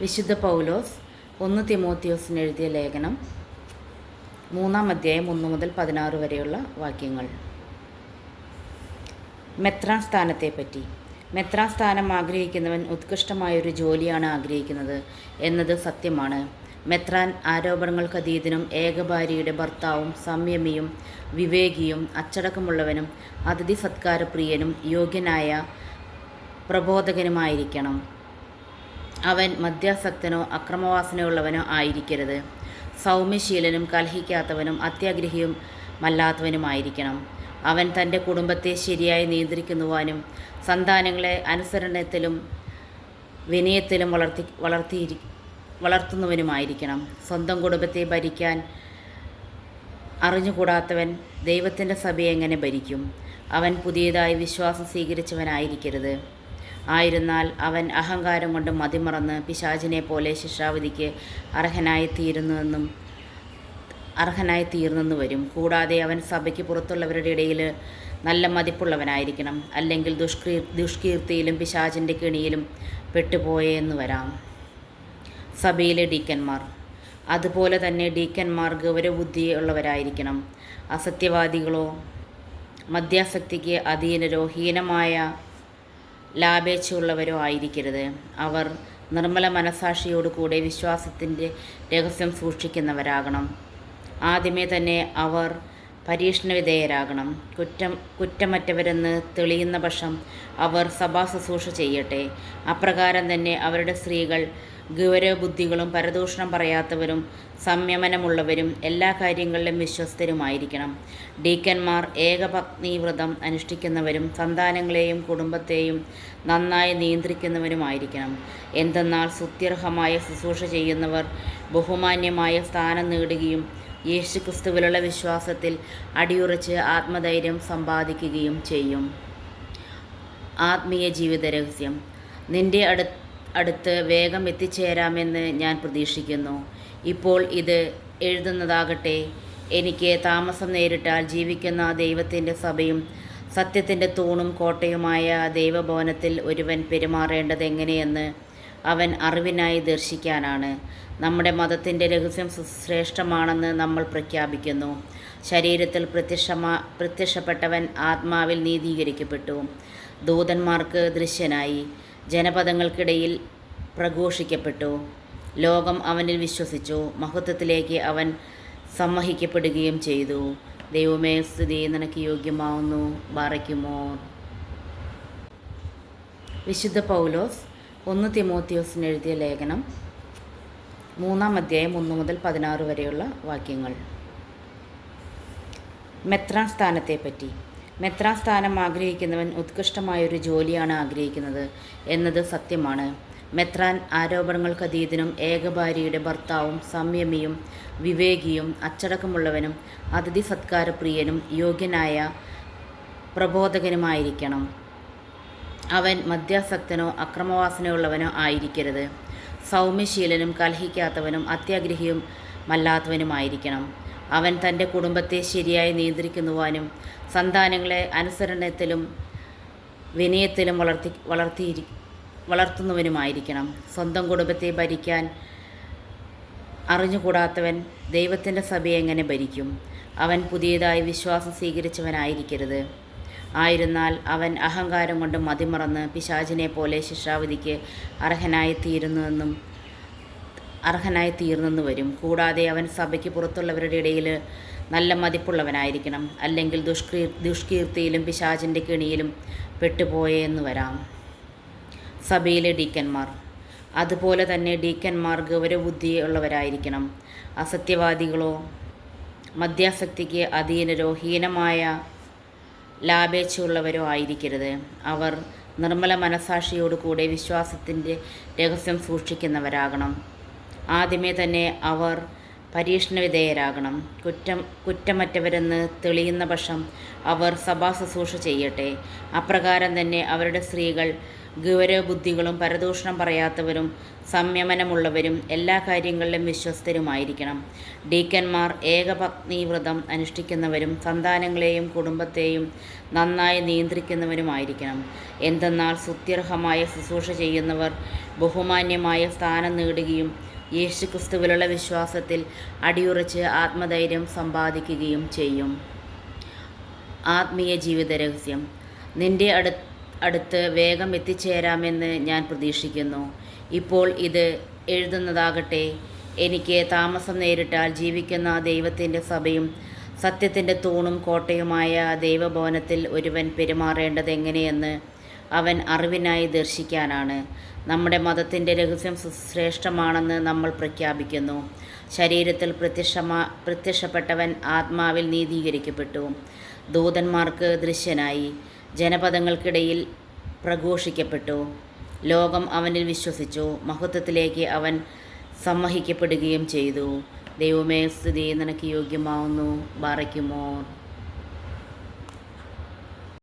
വിശുദ്ധ പൗലോസ് ഒന്ന് തിമോത്തിയോസിന് എഴുതിയ ലേഖനം മൂന്നാം അധ്യായം ഒന്ന് മുതൽ പതിനാറ് വരെയുള്ള വാക്യങ്ങൾ. മെത്രാൻ സ്ഥാനത്തെപ്പറ്റി മെത്രാൻ സ്ഥാനം ആഗ്രഹിക്കുന്നവൻ ഉത്കൃഷ്ടമായൊരു ജോലിയാണ് ആഗ്രഹിക്കുന്നത് എന്നത് സത്യമാണ്. മെത്രാൻ ആരോപണങ്ങൾക്ക് അതീതനും ഏകഭാര്യയുടെ ഭർത്താവും സംയമിയും വിവേകിയും അച്ചടക്കമുള്ളവനും അതിഥി സത്കാരപ്രിയനും യോഗ്യനായ പ്രബോധകനുമായിരിക്കണം. അവൻ മദ്യാസക്തനോ അക്രമവാസനയുള്ളവനോ ആയിരിക്കരുത്. സൗമ്യശീലനും കലഹിക്കാത്തവനും അത്യാഗ്രഹിയും മല്ലാത്തവനുമായിരിക്കണം. അവൻ തന്റെ കുടുംബത്തെ ശരിയായി നിയന്ത്രിക്കുന്നുവാനും സന്താനങ്ങളെ അനുസരണത്തിലും വിനയത്തിലും വളർത്തി വളർത്തിയിരി വളർത്തുന്നവനുമായിരിക്കണം. സ്വന്തം കുടുംബത്തെ ഭരിക്കാൻ അറിഞ്ഞുകൂടാത്തവൻ ദൈവത്തിന്റെ സഭയെ എങ്ങനെ ഭരിക്കും? അവൻ പുതിയതായി വിശ്വാസം സ്വീകരിച്ചവനായിരിക്കരുത്. ആയിരുന്നാൽ അവൻ അഹങ്കാരം കൊണ്ട് മതിമറന്ന് പിശാചിനെ പോലെ ശിക്ഷാവിധിക്ക് അർഹനായി തീരുന്നുവെന്നും അർഹനായി തീർന്നെന്ന് വരും. കൂടാതെ അവൻ സഭയ്ക്ക് പുറത്തുള്ളവരുടെ ഇടയിൽ നല്ല മതിപ്പുള്ളവനായിരിക്കണം. അല്ലെങ്കിൽ ദുഷ്കീ ദുഷ്കീർത്തിയിലും പിശാചിന്റെ കെണിയിലും പെട്ടുപോയെന്ന് വരാം. സഭയിലെ ഡീക്കന്മാർ. അതുപോലെ തന്നെ ഡീക്കന്മാർ ഗൗരവബുദ്ധിയുള്ളവരായിരിക്കണം. അസത്യവാദികളോ മദ്യാസക്തിക്ക് അധീനരോ ഹീനമായ ലാഭേച്ഛയുള്ളവരോ ആയിരിക്കരുത്. അവർ നിർമ്മല മനസാക്ഷിയോടുകൂടെ വിശ്വാസത്തിന്റെ രഹസ്യം സൂക്ഷിക്കുന്നവരാകണം. ആദ്യമേ തന്നെ അവർ പരീക്ഷണ വിധേയരാകണം കുറ്റം കുറ്റമറ്റവരെന്ന് തെളിയുന്ന പക്ഷം അവർ സഭാ ശുശ്രൂഷ ചെയ്യട്ടെ. അപ്രകാരം തന്നെ അവരുടെ സ്ത്രീകൾ ഗൗരവബുദ്ധികളും പരദൂഷണം പറയാത്തവരും സംയമനമുള്ളവരും എല്ലാ കാര്യങ്ങളിലും വിശ്വസ്തരുമായിരിക്കണം. ഡീക്കന്മാർ ഏകപത്നീവ്രതം അനുഷ്ഠിക്കുന്നവരും സന്താനങ്ങളെയും കുടുംബത്തെയും നന്നായി നിയന്ത്രിക്കുന്നവരുമായിരിക്കണം. എന്തെന്നാൽ സുത്യർഹമായ ശുശ്രൂഷ ചെയ്യുന്നവർ ബഹുമാന്യമായ സ്ഥാനം നേടുകയും യേശുക്രിസ്തുവിലുള്ള വിശ്വാസത്തിൽ അടിയുറച്ച് ആത്മധൈര്യം സമ്പാദിക്കുകയും ചെയ്യും. ആത്മീയ ജീവിത രഹസ്യം. നിന്റെ അടു അടുത്ത് വേഗം എത്തിച്ചേരാമെന്ന് ഞാൻ പ്രതീക്ഷിക്കുന്നു. ഇപ്പോൾ ഇത് എഴുതുന്നതാകട്ടെ എനിക്ക് താമസം നേരിട്ടാൽ ജീവിക്കുന്ന ദൈവത്തിന്റെ സഭയും സത്യത്തിന്റെ തൂണും കോട്ടയുമായ ദൈവഭവനത്തിൽ ഒരുവൻ പെരുമാറേണ്ടത് എങ്ങനെയെന്ന് അവൻ അറിവിനായി ദർശിക്കാനാണ്. നമ്മുടെ മതത്തിന്റെ രഹസ്യം ശ്രേഷ്ഠമാണെന്ന് നമ്മൾ പ്രഖ്യാപിക്കുന്നു. ശരീരത്തിൽ പ്രത്യക്ഷമാ പ്രത്യക്ഷപ്പെട്ടവൻ ആത്മാവിൽ നീതീകരിക്കപ്പെട്ടു. ദൂതന്മാർക്ക് ദൃശ്യനായി. ജനപദങ്ങൾക്കിടയിൽ പ്രഘോഷിക്കപ്പെട്ടു. ലോകം അവനിൽ വിശ്വസിച്ചു. മഹത്വത്തിലേക്ക് അവൻ സമ്മഹിക്കപ്പെടുകയും ചെയ്തു. ദൈവമേ സ്തുതി നിനക്ക് യോഗ്യമാവുന്നു. ബാറയ്ക്കുമോ? വിശുദ്ധ പൗലോസ് ഒന്ന് തിമോത്തിയോസിന് എഴുതിയ ലേഖനം മൂന്നാം അധ്യായം ഒന്ന് മുതൽ പതിനാറ് വരെയുള്ള വാക്യങ്ങൾ. മെത്രാൻ സ്ഥാനത്തെപ്പറ്റി. മെത്രാൻ സ്ഥാനം ആഗ്രഹിക്കുന്നവൻ ഉത്കൃഷ്ടമായൊരു ജോലിയാണ് ആഗ്രഹിക്കുന്നത് എന്നത് സത്യമാണ്. മെത്രാൻ ആരോപണങ്ങൾക്ക് അതീതനും ഏകഭാര്യയുടെ ഭർത്താവും സംയമിയും വിവേകിയും അച്ചടക്കമുള്ളവനും അതിഥി സത്കാരപ്രിയനും യോഗ്യനായ പ്രബോധകനുമായിരിക്കണം. അവൻ മദ്യാസക്തനോ അക്രമവാസനയുള്ളവനോ ആയിരിക്കരുത്. സൗമ്യശീലനും കലഹിക്കാത്തവനും അത്യാഗ്രഹിയും മല്ലാത്തവനുമായിരിക്കണം. അവൻ തന്റെ കുടുംബത്തെ ശരിയായി നിയന്ത്രിക്കുന്നുവാനും സന്താനങ്ങളെ അനുസരണത്തിലും വിനയത്തിലും വളർത്തി വളർത്തിയിരി വളർത്തുന്നവനുമായിരിക്കണം. സ്വന്തം കുടുംബത്തെ ഭരിക്കാൻ അറിഞ്ഞുകൂടാത്തവൻ ദൈവത്തിന്റെ സഭയെ എങ്ങനെ ഭരിക്കും? അവൻ പുതിയതായി വിശ്വാസം സ്വീകരിച്ചവനായിരിക്കരുത്. ആയിരുന്നാൽ അവൻ അഹങ്കാരം കൊണ്ട് മതിമറന്ന് പിശാചിനെ പോലെ ശിക്ഷാവിധിക്ക് അർഹനായി തീരുന്നുവെന്നും അർഹനായി തീർന്നെന്ന് വരും കൂടാതെ അവൻ സഭയ്ക്ക് പുറത്തുള്ളവരുടെ ഇടയിൽ നല്ല മതിപ്പുള്ളവനായിരിക്കണം. അല്ലെങ്കിൽ ദുഷ്കീ ദുഷ്കീർത്തിയിലും പിശാചിന്റെ കെണിയിലും പെട്ടുപോയെന്ന് വരാം. സഭയിലെ ഡീക്കന്മാർ. അതുപോലെ തന്നെ ഡീക്കന്മാർ ഗൗരവബുദ്ധിയുള്ളവരായിരിക്കണം. അസത്യവാദികളോ മദ്യാസക്തിക്ക് അധീനരോ ഹീനമായ ലാഭേച്ഛയുള്ളവരോ ആയിരിക്കരുത്. അവർ നിർമ്മല മനസാക്ഷിയോടുകൂടെ വിശ്വാസത്തിന്റെ രഹസ്യം സൂക്ഷിക്കുന്നവരാകണം. ആദ്യമേ തന്നെ അവർ പരീക്ഷണ വിധേയരാകണം കുറ്റം കുറ്റമറ്റവരെന്ന് തെളിയുന്ന പക്ഷം അവർ സഭാ ശുശ്രൂഷ ചെയ്യട്ടെ. അപ്രകാരം തന്നെ അവരുടെ സ്ത്രീകൾ ഗൗരവബുദ്ധികളും പരദൂഷണം പറയാത്തവരും സംയമനമുള്ളവരും എല്ലാ കാര്യങ്ങളിലും വിശ്വസ്തരുമായിരിക്കണം. ഡീക്കന്മാർ ഏകപത്നീവ്രതം അനുഷ്ഠിക്കുന്നവരും സന്താനങ്ങളെയും കുടുംബത്തെയും നന്നായി നിയന്ത്രിക്കുന്നവരുമായിരിക്കണം. എന്തെന്നാൽ സുത്യർഹമായ ശുശ്രൂഷ ചെയ്യുന്നവർ ബഹുമാന്യമായ സ്ഥാനം നേടുകയും യേശുക്രിസ്തുവിലുള്ള വിശ്വാസത്തിൽ അടിയുറച്ച് ആത്മധൈര്യം സമ്പാദിക്കുകയും ചെയ്യും. ആത്മീയ ജീവിത രഹസ്യം. നിന്റെ അടു അടുത്ത് വേഗം എത്തിച്ചേരാമെന്ന് ഞാൻ പ്രതീക്ഷിക്കുന്നു. ഇപ്പോൾ ഇത് എഴുതുന്നതാകട്ടെ എനിക്ക് താമസം നേരിട്ടാൽ ജീവിക്കുന്ന ദൈവത്തിന്റെ സഭയും സത്യത്തിന്റെ തൂണും കോട്ടയുമായ ദൈവഭവനത്തിൽ ഒരുവൻ പെരുമാറേണ്ടത് എങ്ങനെയെന്ന് അവൻ അറിവിനായി ദർശിക്കാനാണ്. നമ്മുടെ മതത്തിന്റെ രഹസ്യം ശ്രേഷ്ഠമാണെന്ന് നമ്മൾ പ്രഖ്യാപിക്കുന്നു. ശരീരത്തിൽ പ്രത്യക്ഷമാ പ്രത്യക്ഷപ്പെട്ടവൻ ആത്മാവിൽ നീതീകരിക്കപ്പെട്ടു. ദൂതന്മാർക്ക് ദൃശ്യനായി. ജനപദങ്ങൾക്കിടയിൽ പ്രഘോഷിക്കപ്പെട്ടു. ലോകം അവനിൽ വിശ്വസിച്ചു. മഹത്വത്തിലേക്ക് അവൻ സമ്മഹിക്കപ്പെടുകയും ചെയ്തു. ദൈവമേ സ്തുതി. നിനക്ക് യോഗ്യമാവുന്നു. ബാറയ്ക്കുമോ